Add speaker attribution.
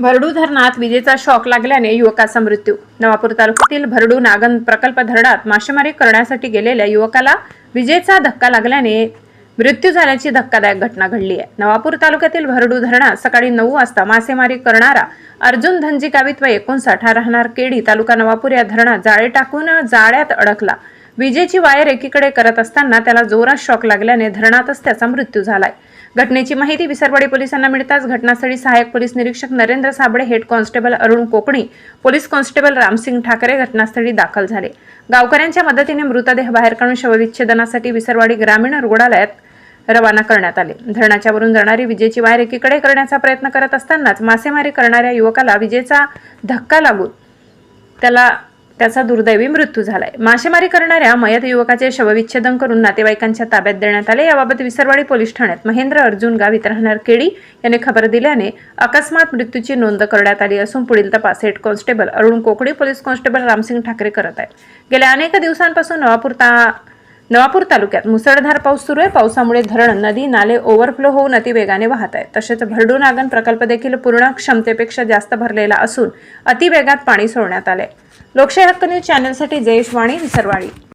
Speaker 1: भरडू धरणात विजेचा शॉक लागल्याने युवकाचा मृत्यू. नवापूर तालुक्यातील भरडू नागन प्रकल्प धरणात मासेमारी करण्यासाठी गेलेल्या युवकाला विजेचा धक्का लागल्याने मृत्यू झाल्याची धक्कादायक घटना घडली आहे. नवापूर तालुक्यातील भरडू धरणात सकाळी नऊ वाजता मासेमारी करणारा अर्जुन धनजी गावित व एकोणसाठ हा राहणार केडी तालुका नवापूर या धरणात जाळे टाकून जाळ्यात अडकला. विजेची वायर एकीकडे करत असताना त्याला जोरात शॉक लागल्याने धरणातच त्याचा मृत्यू झालाय. घटनेची माहिती विसरवाडी पोलिसांना मिळताच घटनास्थळी सहाय्यक पोलीस निरीक्षक Narendra Sable head constable Arun Kokani police constable Ramsingh Thackeray घटनास्थळी दाखल झाले. गावकऱ्यांच्या मदतीने मृतदेह बाहेर काढून शवविच्छेदनासाठी विसरवाडी ग्रामीण रुग्णालयात रवाना करण्यात आले. धरणाच्या वरून जाणारी विजेची वायर एकीकडे करण्याचा प्रयत्न करत असतानाच मासेमारी करणाऱ्या युवकाला विजेचा धक्का लागून त्याला त्याचा दुर्दैवी मृत्यू झालाय. मासेमारी करणाऱ्या मयत युवकाचे शवविच्छेदन करून नातेवाईकांच्या ताब्यात देण्यात आले. याबाबत विसरवाडी पोलीस ठाण्यात महेंद्र अर्जुन गावित राहणार केडी याने खबर दिल्याने अकस्मात मृत्यूची नोंद करण्यात आली असून पुढील तपास head constable Arun Kokadi police constable Ramsingh Thackeray करत आहेत. गेल्या अनेक दिवसांपासून नवापूर ता नवापूर तालुक्यात मुसळधार पाऊस सुरू आहे. पावसामुळे धरण नदी नाले ओव्हरफ्लो होऊन अतिवेगाने वाहत आहेत. तसेच भरडू नागन प्रकल्प देखील पूर्ण क्षमतेपेक्षा जास्त भरलेला असून अतिवेगात पाणी सोडण्यात आले लोकशाही हक्क न्यूज चॅनलसाठी जयेश वाणी विसरवाडी.